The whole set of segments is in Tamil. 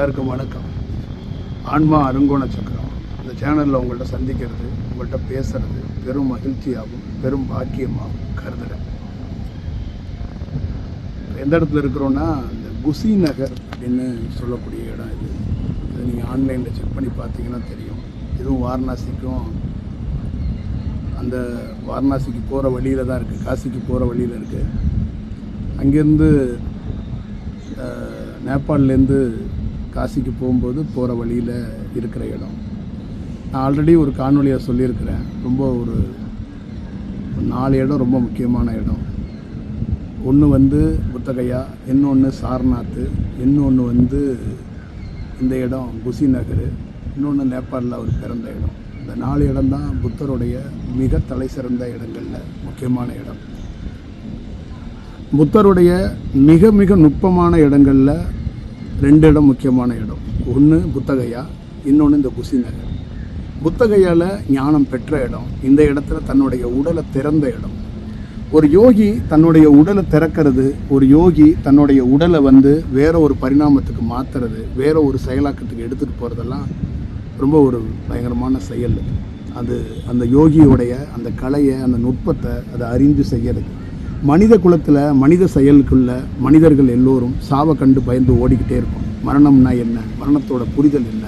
எல்லாருக்கும் வணக்கம். ஆன்மா அருங்கோண சக்கரம். இந்த சேனலில் உங்கள்கிட்ட சந்திக்கிறது உங்கள்கிட்ட பேசுறது பெரும் மகிழ்ச்சியாகவும் பெரும் பாக்கியமாகவும் கருதுகிறேன் எந்த இடத்துல இருக்கிறோன்னா இந்த குசி நகர் அப்படின்னு சொல்லக்கூடிய இடம் இது. இது நீங்கள் ஆன்லைனில் செக் பண்ணி பார்த்தீங்கன்னா தெரியும். இதுவும் வாரணாசிக்கும். அந்த வாரணாசிக்கு போகிற வழியில் தான் இருக்குது காசிக்கு போகிற வழியில் இருக்குது அங்கேருந்து நேபாள்லேருந்து காசிக்கு போகும்போது போகிற வழியில் இருக்கிற இடம். நான் ஆல்ரெடி ஒரு காணொலியை சொல்லியிருக்கிறேன். ரொம்ப ஒரு நாலு இடம் ரொம்ப முக்கியமான இடம். ஒன்று வந்து புத்தகையா இன்னொன்று சாரநாத் இன்னொன்று வந்து இந்த இடம் குசி நகர் இன்னொன்று நேபாளில் அவர் பிறந்த இடம். இந்த நாலு இடம் தான் புத்தருடைய மிக தலை சிறந்த இடங்களில் முக்கியமான இடம். புத்தருடைய மிக மிக நுட்பமான இடங்களில் ரெண்டு இடம் முக்கியமான இடம். ஒன்று புத்தகையா இன்னொன்று இந்த குசி நகர் புத்தகையால் ஞானம் பெற்ற இடம் இந்த இடத்துல தன்னுடைய உடலை திறந்த இடம். ஒரு யோகி தன்னுடைய உடலை திறக்கிறது ஒரு யோகி தன்னுடைய உடலை வந்து வேற ஒரு பரிணாமத்துக்கு மாற்றுறது வேற ஒரு செயலாக்கத்துக்கு எடுத்துகிட்டு போகிறதெல்லாம் ரொம்ப ஒரு பயங்கரமான செயல். அது. அந்த யோகியோடைய அந்த கலையை அந்த நுட்பத்தை அதை அறிந்து செய்யறது. மனித குலத்தில் மனித செயலுக்குள்ள மனிதர்கள் எல்லோரும் சாவை கண்டு பயந்து ஓடிக்கிட்டே இருக்கும். மரணம்னா என்ன? மரணத்தோட புரிதல் என்ன?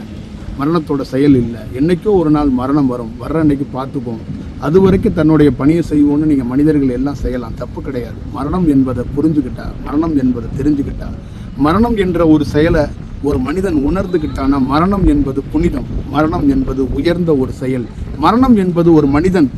மரணத்தோட செயல் இல்லை. என்னைக்கோ ஒரு நாள் மரணம் வரும். வர்ற அன்னைக்கு பார்த்துப்போம் அது வரைக்கும் தன்னுடைய பணியை செய்வோம்னு நீங்கள் மனிதர்கள் எல்லாம் செய்யலாம். தப்பு கிடையாது. மரணம் என்பதை புரிஞ்சுக்கிட்டா மரணம் என்பதை தெரிஞ்சுக்கிட்டா மரணம் என்ற ஒரு செயலை ஒரு மனிதன் உணர்ந்துக்கிட்டானா மரணம் என்பது புனிதம். மரணம் என்பது உயர்ந்த ஒரு செயல். மரணம் என்பது ஒரு மனிதன்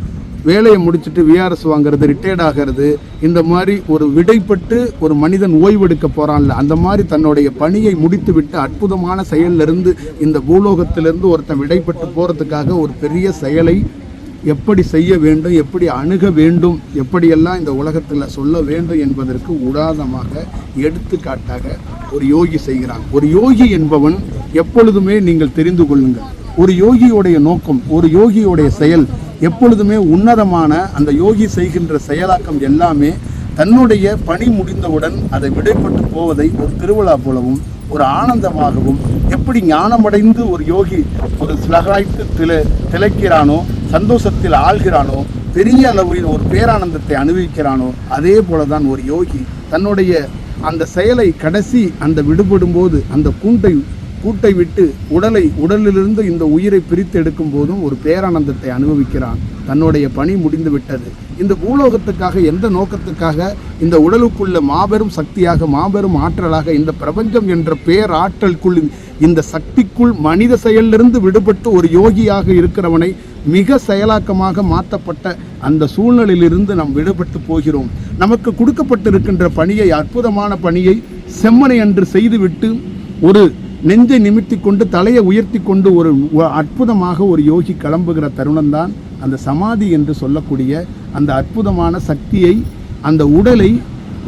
வேலையை முடிச்சுட்டு விஆர்எஸ் வாங்குறது ரிட்டையர்ட் ஆகிறது இந்த மாதிரி ஒரு விடைப்பட்டு ஒரு மனிதன் ஓய்வெடுக்க போகிறான்ல அந்த மாதிரி தன்னுடைய பணியை முடித்து விட்டு அற்புதமான செயல்லிருந்து இந்த பூலோகத்திலிருந்து ஒருத்தன் விடைப்பட்டு போகிறதுக்காக ஒரு பெரிய செயலை எப்படி செய்ய வேண்டும் எப்படி அணுக வேண்டும் எப்படியெல்லாம் இந்த உலகத்தில் சொல்ல வேண்டும் என்பதற்கு உடாதமாக எடுத்துக்காட்டாக ஒரு யோகி செய்கிறான். ஒரு யோகி என்பவன் எப்பொழுதுமே நீங்கள் தெரிந்து கொள்ளுங்கள். ஒரு யோகியுடைய நோக்கம் ஒரு யோகியுடைய செயல் எப்பொழுதுமே உன்னதமான அந்த யோகி செய்கின்ற செயலாக்கம் எல்லாமே தன்னுடைய பணி முடிந்தவுடன் அதை விடைப்பட்டு போவதை ஒரு திருவிழா போலவும் ஒரு ஆனந்தமாகவும் எப்படி ஞானமடைந்து ஒரு யோகி ஒரு சிலகாய்த்து திளை திளைக்கிறானோ சந்தோஷத்தில் ஆள்கிறானோ பெரிய அளவில் ஒரு பேரானந்தத்தை அனுபவிக்கிறானோ அதே போலதான் ஒரு யோகி தன்னுடைய அந்த செயலை கடைசி அந்த விடுபடும் போது அந்த கூண்டை கூட்டை விட்டு உடலை உடலிலிருந்து இந்த உயிரை பிரித்து எடுக்கும் போதும் ஒரு பேரானந்தத்தை அனுபவிக்கிறான். தன்னுடைய பணி முடிந்து விட்டது. இந்த பூலோகத்துக்காக எந்த நோக்கத்துக்காக இந்த உடலுக்குள்ள மாபெரும் சக்தியாக மாபெரும் ஆற்றலாக இந்த பிரபஞ்சம் என்ற பேராற்றலுக்குள் இந்த சக்திக்குள் மனித செயலிலிருந்து விடுபட்டு ஒரு யோகியாக இருக்கிறவனை மிக செயலாக்கமாக மாற்றப்பட்ட அந்த சூழ்நிலையிலிருந்து நாம் விடுபட்டு போகிறோம். நமக்கு கொடுக்கப்பட்டிருக்கின்ற பணியை அற்புதமான பணியை செம்மனை அன்று செய்துவிட்டு ஒரு நெஞ்சை நிமித்தி கொண்டு தலையை உயர்த்தி கொண்டு ஒரு அற்புதமாக ஒரு யோகி கிளம்புகிற தருணம்தான் அந்த சமாதி என்று சொல்லக்கூடிய அந்த அற்புதமான சக்தியை அந்த உடலை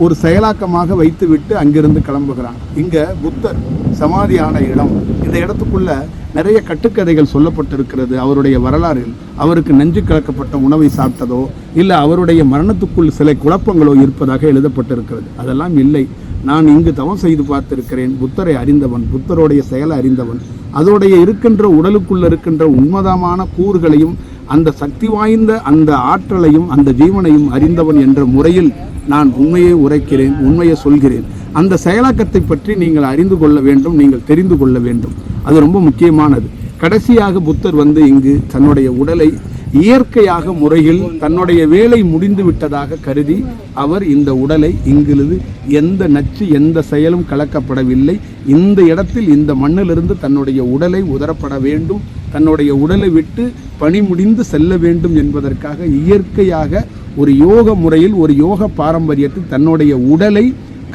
ஒரு செயலாக்கமாக வைத்துவிட்டு அங்கிருந்து கிளம்புகிறான். இங்கே புத்தர் சமாதியான இடம். இந்த இடத்துக்குள்ள நிறைய கட்டுக்கதைகள் சொல்லப்பட்டிருக்கிறது. அவருடைய வரலாறில் அவருக்கு நெஞ்சு கலக்கப்பட்ட உணவை சாப்பிட்டதோ இல்லை அவருடைய மரணத்துக்குள் சில குழப்பங்களோ இருப்பதாக எழுதப்பட்டிருக்கிறது. அதெல்லாம் இல்லை. நான் இங்கு தவம் செய்து பார்த்திருக்கிறேன். புத்தரை அறிந்தவன் புத்தருடைய செயலை அறிந்தவன் அதோடைய இருக்கின்ற உடலுக்குள்ள இருக்கின்ற உண்மதமான கூறுகளையும் அந்த சக்தி வாய்ந்த அந்த ஆற்றலையும் அந்த ஜீவனையும் அறிந்தவன் என்ற முறையில் நான் உண்மையை உரைக்கிறேன் உண்மையை சொல்கிறேன். அந்த செயலாக்கத்தை பற்றி நீங்கள் அறிந்து கொள்ள வேண்டும் நீங்கள் தெரிந்து கொள்ள வேண்டும். அது ரொம்ப முக்கியமானது. கடைசியாக புத்தர் வந்து இங்கு தன்னுடைய உடலை இயற்கையாக முறையில் தன்னுடைய வேலை முடிந்து விட்டதாக கருதி அவர் இந்த உடலை இங்கிருந்து எந்த நச்சு எந்த செயலும் கலக்கப்படவில்லை. இந்த இடத்தில் இந்த மண்ணிலிருந்து தன்னுடைய உடலை உதரப்பட வேண்டும். தன்னுடைய உடலை விட்டு பணி முடிந்து செல்ல வேண்டும் என்பதற்காக இயற்கையாக ஒரு யோக முறையில் ஒரு யோக பாரம்பரியத்தில் தன்னுடைய உடலை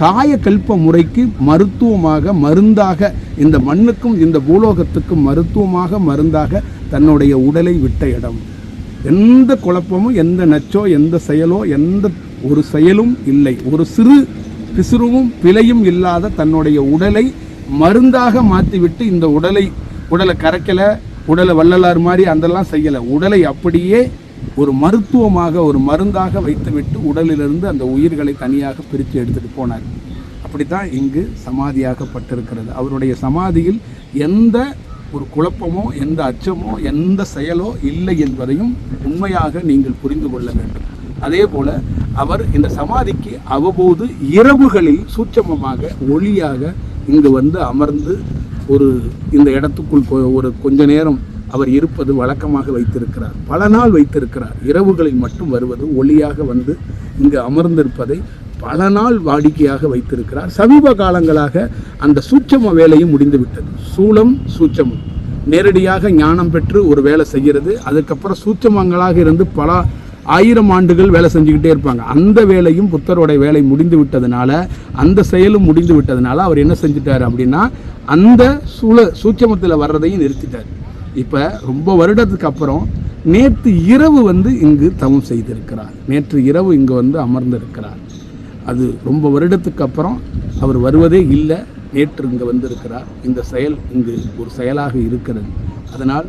காயக்கல்ப முறைக்கு மருத்துவமாக மருந்தாக இந்த மண்ணுக்கும் இந்த பூலோகத்துக்கும் மருத்துவமாக மருந்தாக தன்னுடைய உடலை விட்ட இடம். எந்த குழப்பமும் எந்த நச்சோ எந்த செயலோ எந்த ஒரு செயலும் இல்லை. ஒரு சிறு பிசுறுவும் பிழையும் இல்லாத தன்னுடைய உடலை மருந்தாக மாற்றிவிட்டு இந்த உடலை உடலை கரைக்கலை உடலை வள்ளலார் மாதிரி அதெல்லாம் செய்யலை. உடலை அப்படியே ஒரு மருத்துவமாக ஒரு மருந்தாக வைத்துவிட்டு உடலிலிருந்து அந்த உயிர்களை தனியாக பிரித்து எடுத்துகிட்டு போனார். அப்படி தான் இங்கு சமாதியாகப்பட்டிருக்கிறது. அவருடைய சமாதியில் எந்த ஒரு குழப்பமோ எந்த அச்சமோ எந்த செயலோ இல்லை என்பதையும் உண்மையாக நீங்கள் புரிந்து கொள்ள வேண்டும். அதே போல அவர் இந்த சமாதிக்கு அவ்வப்போது இரவுகளில் சூட்சமமாக ஒளியாக இங்கு வந்து அமர்ந்து ஒரு இந்த இடத்துக்குள் கொ- ஒரு கொஞ்ச நேரம் அவர் இருப்பது வழக்கமாக வைத்திருக்கிறார். பல நாள் வைத்திருக்கிறார். இரவுகளில் மட்டும் வருவது ஒளியாக வந்து இங்கு அமர்ந்திருப்பதை பல நாள் வாடிக்கையாக வைத்திருக்கிறார். சமீப காலங்களாக அந்த சூட்சம வேலையும் முடிந்துவிட்டது. சூலம் சூட்சமம். நேரடியாக ஞானம் பெற்று ஒரு வேலை செய்கிறது. அதுக்கப்புறம் சூட்சமங்களாக இருந்து பல ஆயிரம் ஆண்டுகள் வேலை செஞ்சுக்கிட்டே இருப்பாங்க. அந்த வேலையும் புத்தருடைய வேலை முடிந்து விட்டதுனால அந்த செயலும் முடிந்து விட்டதுனால அவர் என்ன செஞ்சிட்டார் அப்படின்னா அந்த சூழ சூட்சமத்தில் வர்றதையும் நிறுத்திட்டார். இப்போ ரொம்ப வருடத்துக்கு அப்புறம் நேற்று இரவு வந்து இங்கு தவம் செய்திருக்கிறார். நேற்று இரவு இங்கு வந்து அமர்ந்திருக்கிறார். அது ரொம்ப வருடத்துக்கு அப்புறம் அவர் வருவதே இல்லை. நேற்று இங்கே வந்திருக்கிறார். இந்த செயல் இங்கு ஒரு செயலாக இருக்கிறது. அதனால்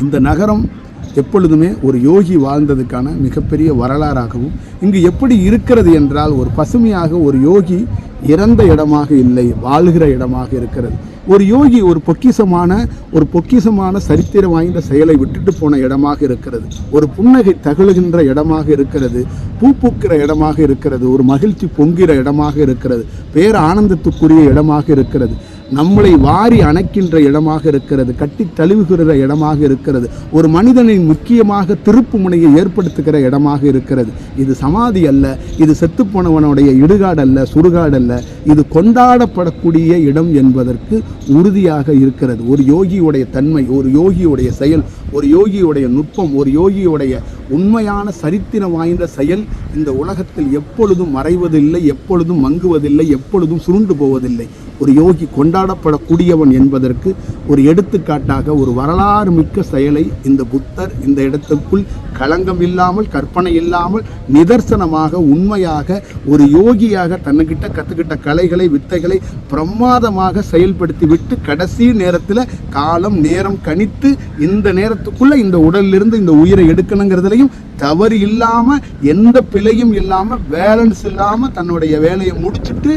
இந்த நகரம் எப்பொழுதுமே ஒரு யோகி வாழ்ந்ததுக்கான மிகப்பெரிய வரலாறாகவும் இங்கு எப்படி இருக்கிறது என்றால் ஒரு பசுமையாக ஒரு யோகி இறந்த இடமாக இல்லை வாழ்கிற இடமாக இருக்கிறது. ஒரு யோகி ஒரு பொக்கிஷமான ஒரு பொக்கிஷமான சரித்திரம் வாய்ந்த செயலை விட்டுட்டு போன இடமாக இருக்கிறது. ஒரு புன்னகை தகழுகின்ற இடமாக இருக்கிறது. பூ பூக்கிற இடமாக இருக்கிறது. ஒரு மகிழ்ச்சி பொங்கிற இடமாக இருக்கிறது. பேர் ஆனந்தத்துக்குரிய இடமாக இருக்கிறது. நம்மளை வாரி அணைக்கின்ற இடமாக இருக்கிறது. கட்டி தழுவுகிற இடமாக இருக்கிறது. ஒரு மனிதனின் முக்கியமாக திருப்பு முனையை ஏற்படுத்துகிற இடமாக இருக்கிறது. இது சமாதி அல்ல. இது செத்துப்போனவனுடைய இடுகாடல்ல சுடுகாடல்ல. அல்ல. இது கொண்டாடப்படக்கூடிய இடம் என்பதற்கு உறுதியாக இருக்கிறது. ஒரு யோகியுடைய தன்மை ஒரு யோகியுடைய செயல் ஒரு யோகியுடைய நுட்பம் ஒரு யோகியுடைய உண்மையான சரித்திரம் வாய்ந்த செயல் இந்த உலகத்தில் எப்பொழுதும் மறைவதில்லை எப்பொழுதும் மங்குவதில்லை எப்பொழுதும் சுருண்டு போவதில்லை. ஒரு யோகி கொண்டாடப்படக்கூடியவன் என்பதற்கு ஒரு எடுத்துக்காட்டாக ஒரு வரலாறு மிக்க செயலை இந்த புத்தர் இந்த இடத்துக்குள் களங்கம் இல்லாமல் கற்பனை இல்லாமல் நிதர்சனமாக உண்மையாக ஒரு யோகியாக தன்னுக்கிட்ட கற்றுக்கிட்ட கலைகளை வித்தைகளை பிரமாதமாக செயல்படுத்தி விட்டு கடைசி நேரத்தில் காலம் நேரம் கணித்து இந்த நேரத்துக்குள்ளே இந்த உடலிலிருந்து இந்த உயிரை எடுக்கணுங்கிறதுலையும் தவறு இல்லாமல் எந்த பிழையும் இல்லாமல் பேலன்ஸ் இல்லாமல் தன்னுடைய வேலையை முடிச்சிட்டு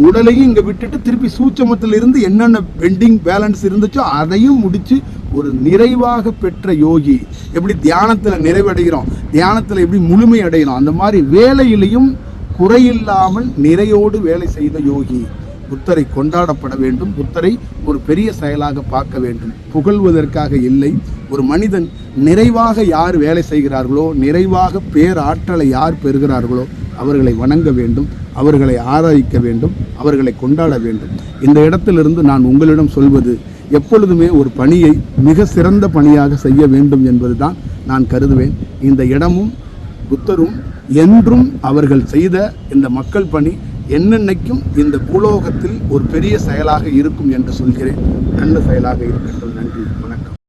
உடலையும் இங்கே விட்டுட்டு திருப்பி சூட்சமத்தில் இருந்து என்னென்ன பெண்டிங் பேலன்ஸ் இருந்துச்சோ அதையும் முடித்து ஒரு நிறைவாக பெற்ற யோகி. எப்படி தியானத்தில் நிறைவடைகிறோம் தியானத்தில் எப்படி முழுமை அடைகிறோம் அந்த மாதிரி வேலையிலையும் குறையில்லாமல் நிறையோடு வேலை செய்த யோகி. புத்தரை கொண்டாடப்பட வேண்டும் புத்தரை ஒரு பெரிய செயலாக பார்க்க வேண்டும். புகழ்வதற்காக இல்லை ஒரு மனிதன் நிறைவாக யார் வேலை செய்கிறார்களோ நிறைவாக பேராற்றலை யார் பெறுகிறார்களோ அவர்களை வணங்க வேண்டும் அவர்களை ஆராதிக்க வேண்டும் அவர்களை கொண்டாட வேண்டும். இந்த இடத்திலிருந்து நான் உங்களிடம் சொல்வது எப்பொழுதுமே ஒரு பணியை மிக சிறந்த பணியாக செய்ய வேண்டும் என்பதுதான் நான் கருதுவேன். இந்த இடமும் புத்தரும் என்றும் அவர்கள் செய்த இந்த மக்கள் பணி என்னென்னைக்கும் இந்த பூலோகத்தில் ஒரு பெரிய செயலாக இருக்கும் என்று சொல்கிறேன். நல்ல செயலாக இருக்கட்டும் நன்றி. வணக்கம்.